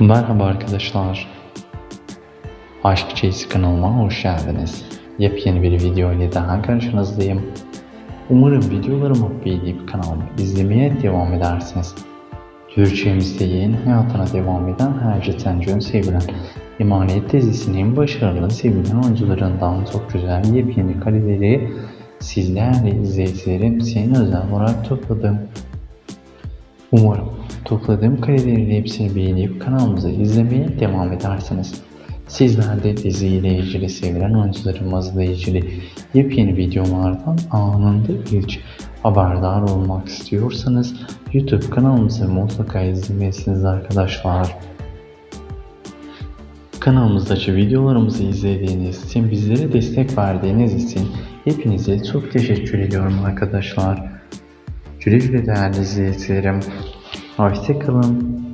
Merhaba arkadaşlar. Aşk Çeyiz kanalıma hoş geldiniz. Yepyeni bir video ile daha karşınızdayım. Umarım videolarımı beğenip kanalımı izlemeye devam edersiniz. Türkçemizde yayın hayatına devam eden Herce Tencön sevilen Emanet dizisinin başarılı sevilen oyuncularından çok güzel yepyeni kareleri sizlerle izleyicilerim senin özel olarak topladım. Umarım topladığım karelerin hepsini beğenip kanalımızı izlemeye devam edersiniz. Sizler de diziyle ilgili sevilen oyuncularımızla ilgili yepyeni videolardan anında ilk haberdar olmak istiyorsanız YouTube kanalımızı mutlaka izlemelisiniz arkadaşlar. Kanalımızdaki videolarımızı izlediğiniz için, bizlere destek verdiğiniz için hepinize çok teşekkür ediyorum arkadaşlar. Güle güle değerli izleyicilerim. Hoşçakalın.